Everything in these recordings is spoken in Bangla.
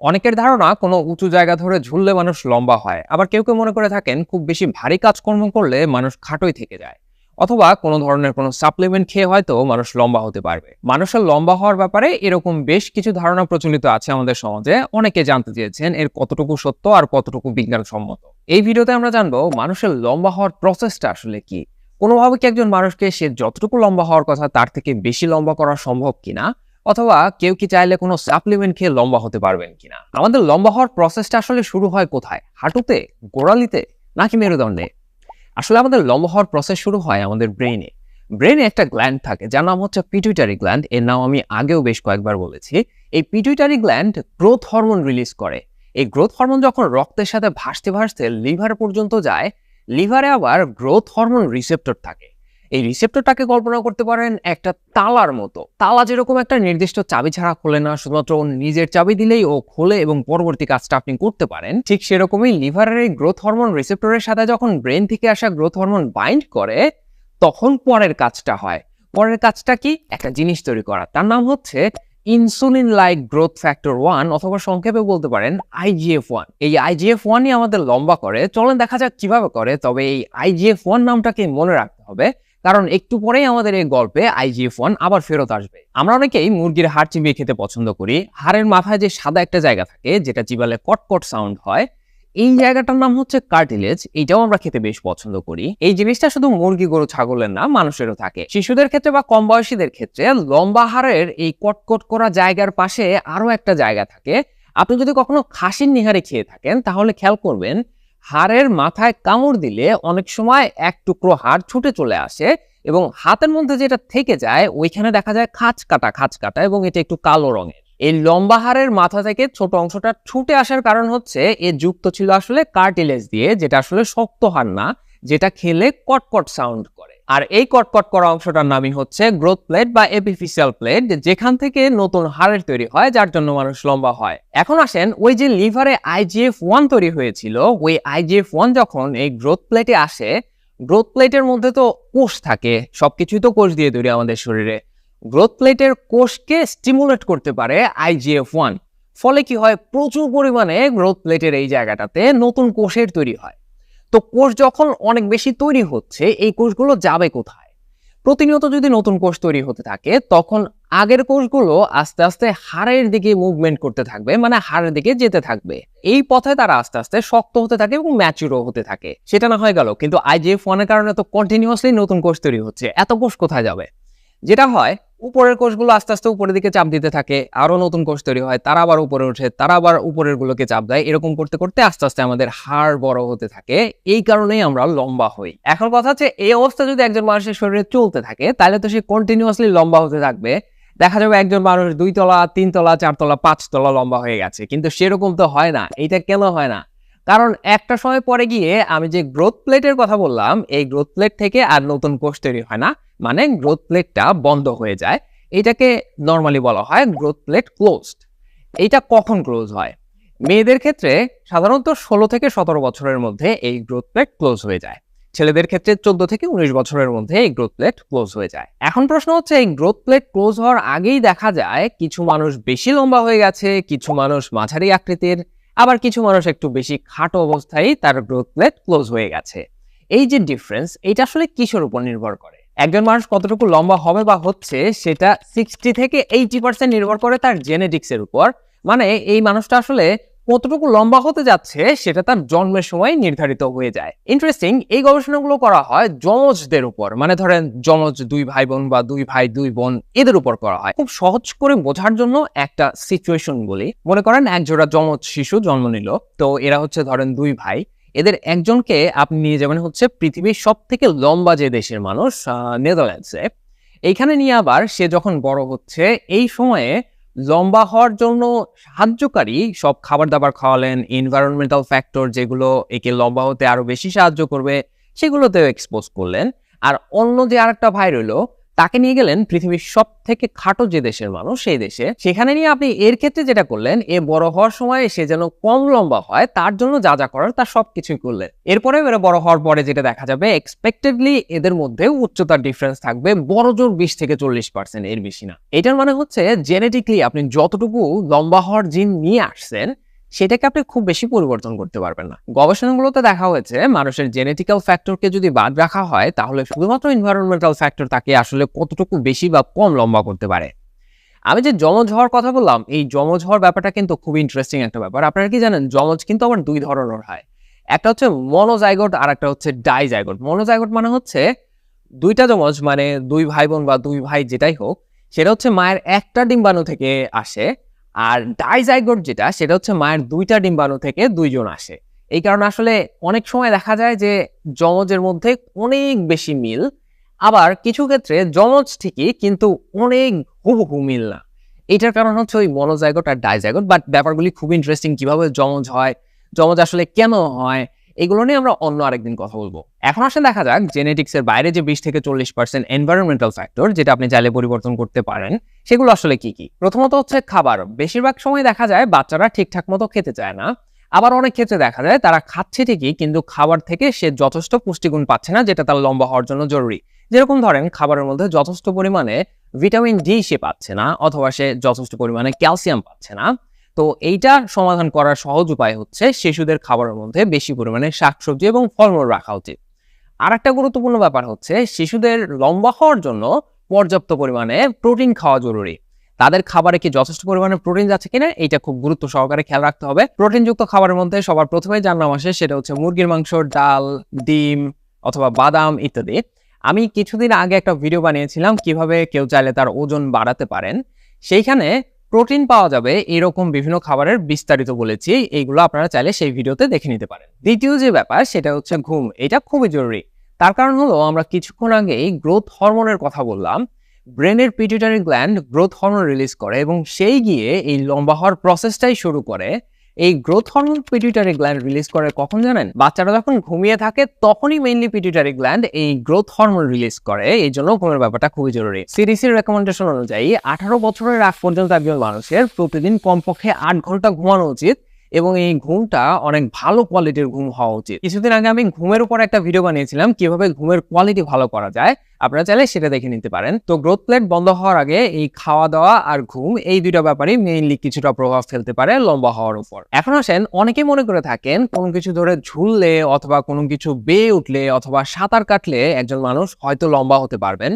অনেকের ধারণা কোনো উঁচু জায়গা ধরে ঝুললে মানুষ লম্বা হয়। আবার কেউ কেউ মনে করে থাকেন খুব বেশি ভারী কাজকর্ম করলে মানুষ খাটোই থেকে যায়। অথবা কোনো ধরনের কোনো সাপ্লিমেন্ট খেয়ে হয়তো মানুষ লম্বা হতে পারবে। মানুষের লম্বা হওয়ার ব্যাপারে এরকম বেশ কিছু ধারণা প্রচলিত আছে আমাদের সমাজে। অনেকে জানতে চেয়েছেন এর কতটুকু সত্য আর কতটুকু বিজ্ঞানসম্মত। এই ভিডিওতে আমরা জানব মানুষের লম্বা হওয়ার প্রসেসটা আসলে কি? কোনোভাবে কি একজন মানুষকে সে যতটুকু লম্বা হওয়ার কথা তার থেকে বেশি লম্বা করা সম্ভব কিনা? অথবা কেউ কি চাইলে কোনো সাপ্লিমেন্ট খেয়ে লম্বা হতে পারবেন কিনা? আমাদের লম্বা হওয়ার প্রসেসটা আসলে শুরু হয় কোথায়? হাঁটুতে, গোড়ালিতে, নাকি মেরুদণ্ডে? আসলে আমাদের লম্বা হওয়ার প্রসেস শুরু হয় আমাদের ব্রেইনে ব্রেনে একটা গ্ল্যান্ড থাকে, যার নাম হচ্ছে পিটুইটারি গ্ল্যান্ড এর নাম আমি আগেও বেশ কয়েকবার বলেছি। এই pituitary gland growth hormone release করে। এই গ্রোথ হরমোন যখন রক্তের সাথে ভাসতে ভাসতে লিভার পর্যন্ত যায় লিভারে আবার গ্রোথ হরমোন রিসেপ্টর থাকে। এই রিসেপ্টরটাকে কল্পনা করতে পারেন একটা তালার মতো। তালা যেরকম একটা নির্দিষ্ট চাবি ছাড়া খোলে না, শুধুমাত্র নিজের চাবি দিলেই ও খোলে এবং পরবর্তী কাজটা আপনি করতে পারেন। ঠিক সেরকমই লিভারের এই গ্রোথ হরমোন রিসেপ্টরের সাথে যখন ব্রেন থেকে আসা গ্রোথ হরমোন বাইন্ড করে, তখন পরের কাজটা হয়। পরের কাজটা কি? একটা জিনিস তৈরি করা। তার নাম হচ্ছে insulin like growth factor one অথবা সংক্ষেপে বলতে পারেন আইজিএফ ওয়ান এই আইজিএফ ওয়ানই আমাদের লম্বা করে। চলেন দেখা যাক কীভাবে করে, তবে এই আইজিএফ ওয়ান নামটাকে মনে রাখতে হবে। কারণ একটু পরেই আমাদের এই গল্পে আইজিএফ ওয়ান আবার ফেরত আসবে। আমরা অনেকেই মুরগির হাড় চিবিয়ে খেতে পছন্দ করি। হাড়ের মাথায় যে সাদা একটা জায়গা থাকে, যেটা চিবালে কটকট সাউন্ড হয়, এই জায়গাটার নাম হচ্ছে কার্টিলেজ এইটাও আমরা খেতে বেশ পছন্দ করি। এই জিনিসটা শুধু মুরগি, গরু, ছাগলের না, মানুষেরও থাকে। শিশুদের ক্ষেত্রে বা কম বয়সীদের ক্ষেত্রে লম্বা হাড়ের এই কটকট করা জায়গার পাশে আরও একটা জায়গা থাকে। আপনি যদি কখনো খাসির নিহারে খেয়ে থাকেন, তাহলে খেয়াল করবেন হাড়ের মাথায় কামড় দিলে অনেক সময় এক টুকরো হাড় ছুটে চলে আসে এবং হাতের মধ্যে যেটা থেকে যায়, ওইখানে দেখা যায় খাঁচ কাটা খাঁচ কাটা এবং এটা একটু কালো রঙের। এই লম্বা হাড়ের মাথা থেকে ছোট অংশটা ছুটে আসার কারণ হচ্ছে এ যুক্ত ছিল আসলে কার্টিলেজ দিয়ে, যেটা আসলে শক্ত হাড় না, যেটা খেলে কটকট সাউন্ড করে। আর এই কটকট করা অংশটার নামই হচ্ছে গ্রোথ প্লেট বা এপিফিসিয়াল প্লেট যেখান থেকে নতুন হাড়ের তৈরি হয়, যার জন্য মানুষ লম্বা হয়। এখন আসেন ওই যে লিভারে আইজিএফ ওয়ান তৈরি হয়েছিল, ওই আইজিএফ ওয়ান যখন এই গ্রোথ প্লেটে আসে গ্রোথ প্লেটের মধ্যে তো কোষ থাকে, সবকিছুই তো কোষ দিয়ে তৈরি আমাদের শরীরে। গ্রোথ প্লেটের কোষকে স্টিমুলেট করতে পারে আইজিএফ ওয়ান ফলে কি হয়? প্রচুর পরিমাণে গ্রোথ প্লেটের এই জায়গাটাতে নতুন কোষের তৈরি হয়। তো কোষ যখন অনেক বেশি তৈরি হচ্ছে, এই কোষগুলো যাবে কোথায়? প্রতিনিয়ত যদি নতুন কোষ তৈরি হতে থাকে, তখন আগের কোষগুলো আস্তে আস্তে হাড়ের দিকে মুভমেন্ট করতে থাকবে মানে হাড়ের দিকে যেতে থাকবে। এই পথে তারা আস্তে আস্তে শক্ত হতে থাকে এবং ম্যাচুরও হতে থাকে। সেটা না হয়ে গেল, কিন্তু আইজিএফ ওয়ানের কারণে তো কন্টিনিউয়াসলি নতুন কোষ তৈরি হচ্ছে। এত কোষ কোথায় যাবে? যেটা হয় উপরের কোষগুলো আস্তে আস্তে উপরের দিকে চাপ দিতে থাকে, আরও নতুন কোষ তৈরি হয়, তারা আবার উপরে ওঠে, তারা আবার উপরের গুলোকে চাপ দেয়, এরকম করতে করতে আস্তে আস্তে আমাদের হাড় বড় হতে থাকে, এই কারণেই আমরা লম্বা হই। এখন কথা হচ্ছে, এই অবস্থা যদি একজন মানুষের শরীরে চলতে থাকে, তাহলে তো সে কন্টিনিউয়াসলি লম্বা হতে থাকবে। দেখা যাবে একজন মানুষ দুই তলা, তিন তলা, চার তলা, পাঁচ তলা লম্বা হয়ে গেছে, কিন্তু সেরকম তো হয় না এইটা কেন হয় না? কারণ একটা সময় পরে গিয়ে আমি যে গ্রোথ প্লেটের কথা বললাম, এই গ্রোথ প্লেট থেকে আর নতুন কোষ তৈরি হয় না। মানে গ্রোথ প্লেটটা বন্ধ হয়ে যায়। এটাকে নর্মালি বলা হয় গ্রোথ প্লেট ক্লোজড এইটা কখন ক্লোজ হয়? মেয়েদের ক্ষেত্রে সাধারণত ষোলো থেকে সতেরো বছরের মধ্যে এই গ্রোথ প্লেট ক্লোজ হয়ে যায়। ছেলেদের ক্ষেত্রে চোদ্দ থেকে উনিশ বছরের মধ্যে এই গ্রোথ প্লেট ক্লোজ হয়ে যায়। এখন প্রশ্ন হচ্ছে, এই গ্রোথ প্লেট ক্লোজ হওয়ার আগেই দেখা যায়, কিছু মানুষ বেশি লম্বা হয়ে গেছে, কিছু মানুষ মাঝারি আকৃতির। আবার কিছু মানুষ একটু বেশি খাটো অবস্থায় তার গ্রোথ প্লেট ক্লোজ হয়ে গেছে। এই যে ডিফারেন্স এটা আসলে কিসের উপর নির্ভর করে? একজন মানুষ কতটুকু লম্বা হবে বা হচ্ছে সেটা সিক্সটি থেকে এইটি পার্সেন্ট নির্ভর করে তার জেনেটিক্সের উপর। মানে এই মানুষটা আসলে কতটুকু লম্বা হতে যাচ্ছে সেটা তার জন্মের সময় নির্ধারিত হয়ে যায়। ইন্টারেস্টিং এই গবেষণাগুলো করা হয় যমজদের উপর। মানে ধরেন যমজ দুই ভাই বোন বা দুই ভাই, দুই বোন এদের উপর করা হয়। খুব সহজ করে বোঝার জন্য একটা সিচুয়েশন বলি। মনে করেন এক জোড়া যমজ শিশু জন্ম নিল। তো এরা হচ্ছে ধরেন দুই ভাই। এদের একজনকে আপনি নিয়ে যাবেন হচ্ছে পৃথিবীর সব থেকে লম্বা যে দেশের মানুষ নেদারল্যান্ডসে এইখানে নিয়ে আবার সে যখন বড় হচ্ছে, এই সময়ে লম্বা হওয়ার জন্য সাহায্যকারী সব খাবার দাবার খাওয়ালেন এনভায়রনমেন্টাল ফ্যাক্টর যেগুলো একে লম্বা হতে আরও বেশি সাহায্য করবে, সেগুলোতেও এক্সপোজ করলেন। আর অন্য যে আরেকটা ভাই রইল তাকে নিয়ে গেলেন পৃথিবীর সব থেকে খাটো যে দেশের মানুষ, সেই দেশে। সেখানে নিয়ে আপনি এর ক্ষেত্রে যেটা করলেন, এ বড় হওয়ার সময় সে যেন কম লম্বা হয়, তার জন্য যা যা করার তার সবকিছুই করলেন। এরপরে এরা বড় হওয়ার পরে যেটা দেখা যাবে এক্সপেক্টেডলি এদের মধ্যে উচ্চতার ডিফারেন্স থাকবে বড় জোর বিশ থেকে চল্লিশ পার্সেন্ট এর বেশি না। এটার মানে হচ্ছে জেনেটিকলি আপনি যতটুকু লম্বা হওয়ার জিন নিয়ে আসছেন সেটাকে আপনি খুব বেশি পরিবর্তন করতে পারবেন না। গবেষণাগুলোতে দেখা হয়েছে, মানুষের জেনেটিক্যাল ফ্যাক্টরকে যদি বাদ রাখা হয়, তাহলে শুধুমাত্র এনভায়রনমেন্টাল ফ্যাক্টর তাকে আসলে কতটুকু বেশি বা কম লম্বা করতে পারে। আমি যে জমজ হওয়ার কথা বললাম, এই জমজ হওয়ার ব্যাপারটা কিন্তু খুব ইন্টারেস্টিং একটা ব্যাপার। আপনারা কি জানেন জমজ কিন্তু আবার দুই ধরনের হয়। একটা হচ্ছে মনোজাইগোট আর একটা হচ্ছে ডাইজাইগোট মনোজাইগোট মানে হচ্ছে দুইটা জমজ মানে দুই ভাই বোন বা দুই ভাই যেটাই হোক, সেটা হচ্ছে মায়ের একটা ডিম্বাণু থেকে আসে। আর ডাইজাইগোট যেটা, সেটা হচ্ছে মায়ের দুইটা ডিম্বাণু থেকে দুইজন আসে। এই কারণে আসলে অনেক সময় দেখা যায় যে যমজের মধ্যে অনেক বেশি মিল, আবার কিছু ক্ষেত্রে যমজ ঠিকই, কিন্তু অনেক হুবহু মিল না। এটার কারণ হচ্ছে ওই মনোজাইগট আর ডাইজাইগট, বাট ব্যাপারগুলি খুব ইন্টারেস্টিং কীভাবে যমজ হয়, যমজ আসলে কেন হয় এগুলো নিয়ে আমরা অন্য আরেকদিন কথা বলব। এখন আসলে দেখা যাক জেনেটিক্স এর বাইরে যে বিশ থেকে চল্লিশ পার্সেন্ট এনভায়রনমেন্টাল ফ্যাক্টর যেটা আপনি চাইলে পরিবর্তন করতে পারেন, সেগুলো আসলে কি কি? প্রথমত হচ্ছে খাবার। বেশিরভাগ সময় দেখা যায় বাচ্চারা ঠিকঠাক মতো খেতে চায় না। আবার অনেক ক্ষেত্রে দেখা যায় তারা খাচ্ছে ঠিকই, কিন্তু খাবার থেকে সে যথেষ্ট পুষ্টিগুণ পাচ্ছে না, যেটা তার লম্বা হওয়ার জন্য জরুরি। যেরকম ধরেন, খাবারের মধ্যে যথেষ্ট পরিমাণে ভিটামিন ডি সে পাচ্ছে না, অথবা সে যথেষ্ট পরিমাণে ক্যালসিয়াম পাচ্ছে না। তো এইটা সমাধান করার সহজ উপায় হচ্ছে শিশুদের খাবারের মধ্যে বেশি পরিমাণে শাকসবজি এবং ফলমূল রাখা উচিত। আর একটা গুরুত্বপূর্ণ ব্যাপার হচ্ছে শিশুদের লম্বা হওয়ার জন্য পর্যাপ্ত পরিমাণে প্রোটিন খাওয়া জরুরি। তাদের খাবারে কি যথেষ্ট পরিমাণে প্রোটিন যাচ্ছে কিনা এটা খুব গুরুত্ব সহকারে খেয়াল রাখতে হবে। প্রোটিনযুক্ত খাবারের মধ্যে সবার প্রথমে যার নাম আসে সেটা হচ্ছে মুরগির মাংস, ডাল, ডিম অথবা বাদাম ইত্যাদি। আমি কিছুদিন আগে একটা ভিডিও বানিয়েছিলাম কীভাবে কেউ চাইলে তার ওজন বাড়াতে পারেন। সেইখানে প্রোটিন পাওয়া যাবে এরকম বিভিন্ন খাবারের বিস্তারিত বলেছি, এইগুলো আপনারা চাইলে সেই ভিডিওতে দেখে নিতে পারেন। দ্বিতীয় যে ব্যাপার, সেটা হচ্ছে ঘুম, এটা খুবই জরুরি। তার কারণ হলো, আমরা কিছুক্ষণ আগেই গ্রোথ হরমোনের কথা বললাম। ব্রেনের pituitary gland growth hormone release করে এবং সেই গিয়ে এই লম্বা হওয়ার প্রসেসটাই শুরু করে এই growth hormone pituitary gland release করে কখন জানেন? বাচ্চারা যখন ঘুমিয়ে থাকে, তখনই মেইনলি পিটিউটারি গ্ল্যান্ড এই গ্রোথ হরমোন রিলিজ করে। এই জন্য ঘুমের ব্যাপারটা খুবই জরুরি। সিডিসির রেকমেন্ডেশন অনুযায়ী, আঠারো বছরের আগ পর্যন্ত একজন মানুষের প্রতিদিন কমপক্ষে আট ঘণ্টা ঘুমানো উচিত। এবং এই ঘুমটা অনেক ভালো কোয়ালিটির ঘুম হওয়া উচিত। কিছুদিন আগে আমি ঘুমের উপর একটা ভিডিও বানিয়েছিলাম, কীভাবে ঘুমের কোয়ালিটি ভালো করা যায়। আপনারা চাইলে সেটা দেখে নিতে পারেন। তো গ্রোথ প্লেট বন্ধ হওয়ার আগে এই খাওয়া দাওয়া আর ঘুম এই দুইটা ব্যাপারই মেইনলি কিছুটা প্রভাব ফেলতে পারে লম্বা হওয়ার উপর। এখন আসেন, অনেকে মনে করে থাকেন কোনো কিছু ধরে ঝুললে অথবা কোনো কিছু বেয়ে উঠলে অথবা সাঁতার কাটলে একজন মানুষ হয়তো লম্বা হতে পারবেন।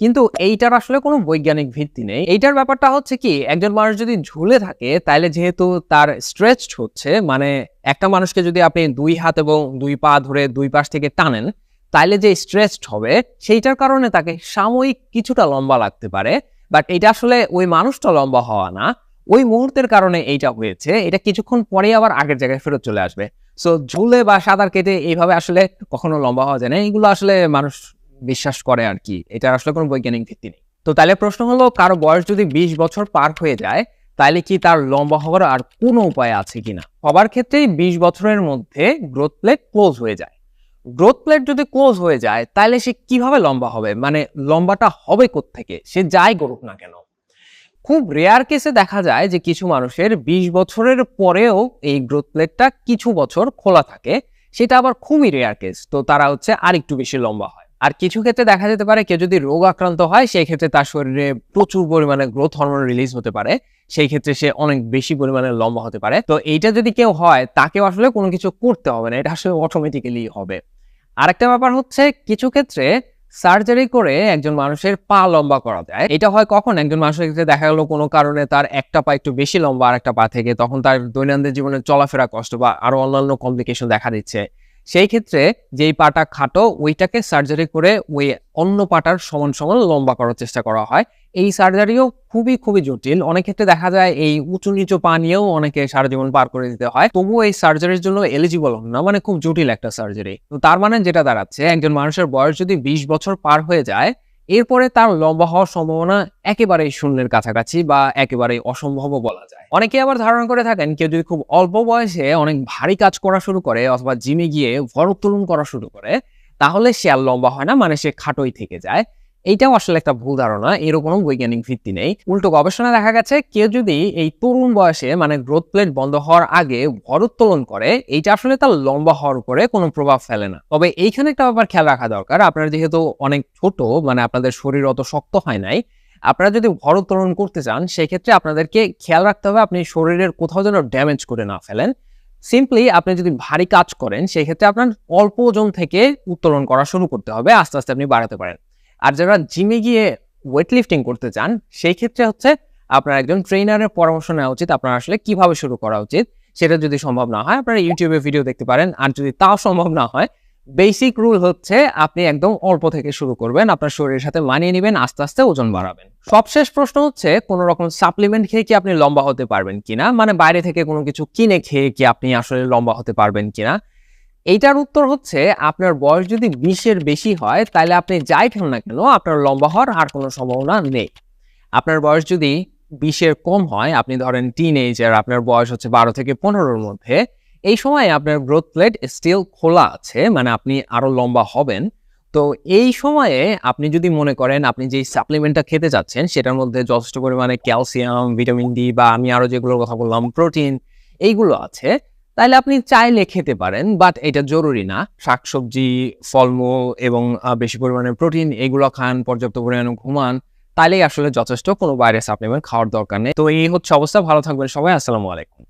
কিন্তু এইটার আসলে কোনো বৈজ্ঞানিক ভিত্তি নেই। এইটার ব্যাপারটা হচ্ছে কি, একজন মানুষ যদি ঝুলে থাকে তাহলে যেহেতু তার স্ট্রেচড হচ্ছে মানে একটা মানুষকে যদি আপনি দুই হাত এবং দুই পা ধরে দুই পাশ থেকে টানেন, তাইলে যে স্ট্রেচড হবে, সেইটার কারণে তাকে সাময়িক কিছুটা লম্বা লাগতে পারে। বাট এটা আসলে ওই মানুষটা লম্বা হওয়া না। ওই মুহূর্তের কারণে এইটা হয়েছে। এটা কিছুক্ষণ পরে আবার আগের জায়গায় ফেরত চলে আসবে। সো ঝুলে বা সাঁতার কেটে এইভাবে আসলে কখনো লম্বা হওয়া যায় না। এগুলো আসলে মানুষ বিশ্বাস করে আর কি। এটা আসলে কোনো বৈজ্ঞানিক ভিত্তি নেই। তো তাহলে প্রশ্ন হলো, কারও বয়স যদি বিশ বছর পার হয়ে যায়, তাহলে কি তার লম্বা হওয়ার আর কোনো উপায় আছে কিনা? সবার ক্ষেত্রেই বিশ বছরের মধ্যে গ্রোথ প্লেট ক্লোজ হয়ে যায়। গ্রোথ প্লেট যদি ক্লোজ হয়ে যায়, তাহলে সে কীভাবে লম্বা হবে? মানে লম্বাটা হবে থেকে সে যাই করুক না কেন। খুব রেয়ার কেসে দেখা যায় যে কিছু মানুষের বিশ বছরের পরেও এই গ্রোথ প্লেটটা কিছু বছর খোলা থাকে। সেটা আবার খুবই রেয়ার কেস তো তারা হচ্ছে আর একটু বেশি লম্বা হয়। আর কিছু ক্ষেত্রে দেখা যেতে পারে কেউ যদি রোগ আক্রান্ত হয়, সেই ক্ষেত্রে তার শরীরে প্রচুর পরিমাণে গ্রোথ হরমোন রিলিজ হতে পারে। সেই ক্ষেত্রে সে অনেক বেশি পরিমাণে লম্বা হতে পারে। তো এইটা যদি কেউ হয়, তাকেও আসলে কোনো কিছু করতে হবে না, এটা আসলে অটোমেটিক্যালি হবে। আরেকটা ব্যাপার হচ্ছে, কিছু ক্ষেত্রে সার্জারি করে একজন মানুষের পা লম্বা করা যায়। এটা হয় কখন? একজন মানুষের ক্ষেত্রে দেখা গেল কোনো কারণে তার একটা পা একটু বেশি লম্বা আর একটা পা থেকে, তখন তার দৈনন্দিন জীবনে চলাফেরা কষ্ট বা আরও অন্যান্য কমপ্লিকেশন দেখা দিচ্ছে। সেই ক্ষেত্রে যেই পাটা খাটো, ওইটাকে সার্জারি করে ওই অন্য পাটার সমান সমান লম্বা করার চেষ্টা করা হয়। এই সার্জারিও খুবই খুবই জটিল। অনেক ক্ষেত্রে দেখা যায় এই উঁচু নিচু পা নিয়েও অনেকে সারা জীবন পার করে দিতে হয়। তবুও এই সার্জারির জন্য এলিজিবল না মানে খুব জটিল একটা সার্জারি তো তার মানে যেটা দাঁড়াচ্ছে, একজন মানুষের বয়স যদি বিশ বছর পার হয়ে যায় এরপরে তার লম্বা হওয়ার সম্ভাবনা একেবারেই শূন্যের কাছাকাছি বা একেবারেই অসম্ভবও বলা যায়। অনেকে আবার ধারণা করে থাকেন কেউ যদি খুব অল্প বয়সে অনেক ভারী কাজ করা শুরু করে অথবা জিমে গিয়ে ভর উত্তোলন করা শুরু করে, তাহলে সে আর লম্বা হয় না মানে সে খাটোই থেকে যায়। এইটাও আসলে একটা ভুল ধারণা এরও কোনো বৈজ্ঞানিক ভিত্তি নেই। উল্টো গবেষণা দেখা গেছে, কেউ যদি এই তরুণ বয়সে মানে গ্রোথ প্লেট বন্ধ হওয়ার আগে ভরোত্তোলন করে, এইটা আসলে তার লম্বা হওয়ার উপরে কোনো প্রভাব ফেলে না। তবে এইখানে একটা ব্যাপার খেয়াল রাখা দরকার, আপনার যেহেতু অনেক ছোট মানে আপনাদের শরীর অত শক্ত হয় নাই, আপনারা যদি ভরোত্তোলন করতে চান, সেক্ষেত্রে আপনাদেরকে খেয়াল রাখতে হবে আপনি শরীরের কোথাও যেন ড্যামেজ করে না ফেলেন। সিম্পলি আপনি যদি ভারী কাজ করেন, সেক্ষেত্রে আপনার অল্প ওজন থেকে উত্তোলন করা শুরু করতে হবে, আস্তে আস্তে আপনি বাড়াতে পারেন। আর যারা জিমে গিয়ে ওয়েট লিফটিং করতে চান, সেই ক্ষেত্রে হচ্ছে আপনার একজন ট্রেনারের পরামর্শ নেওয়া উচিত। আপনার আসলে কীভাবে শুরু করা উচিত, সেটা যদি সম্ভব না হয়, আপনারা ইউটিউবে ভিডিও দেখতে পারেন। আর যদি তাও সম্ভব না হয় বেসিক রুল হচ্ছে আপনি একদম অল্প থেকে শুরু করবেন, আপনার শরীরের সাথে মানিয়ে নেবেন, আস্তে আস্তে ওজন বাড়াবেন। সবশেষ প্রশ্ন হচ্ছে, কোন রকম সাপ্লিমেন্ট খেয়ে কি আপনি লম্বা হতে পারবেন কিনা? মানে বাইরে থেকে কোনো কিছু কিনে খেয়ে কি আপনি আসলে লম্বা হতে পারবেন কিনা? এইটার উত্তর হচ্ছে আপনার বয়স যদি বিশের বেশি হয়, তাহলে আপনি যাই খান না কেন, আপনার লম্বা হওয়ার আর কোনো সম্ভাবনা নেই। আপনার বয়স যদি বিশের কম হয়, আপনি ধরেন টিন এজার আপনার বয়স হচ্ছে বারো থেকে পনেরোর মধ্যে, এই সময় আপনার গ্রোথ প্লেট স্টিল খোলা আছে মানে আপনি আরও লম্বা হবেন। তো এই সময়ে আপনি যদি মনে করেন, আপনি যেই সাপ্লিমেন্টটা খেতে চাচ্ছেন, সেটার মধ্যে যথেষ্ট পরিমাণে ক্যালসিয়াম ভিটামিন ডি বা আমি আরও যেগুলোর কথা বললাম প্রোটিন এইগুলো আছে তাহলে আপনি চাইলে খেতে পারেন বাট এটা জরুরি না। শাকসবজি, ফলমূল এবং বেশি পরিমাণে প্রোটিন, এগুলো খান, পর্যাপ্ত পরিমাণে ঘুমান, তাইলেই আসলে যথেষ্ট। কোনো ভাইরাস সাপ্লিমেন্ট খাওয়ার দরকার নেই। তো এই হচ্ছে অবস্থা। ভালো থাকবেন সবাই। আসসালামু আলাইকুম।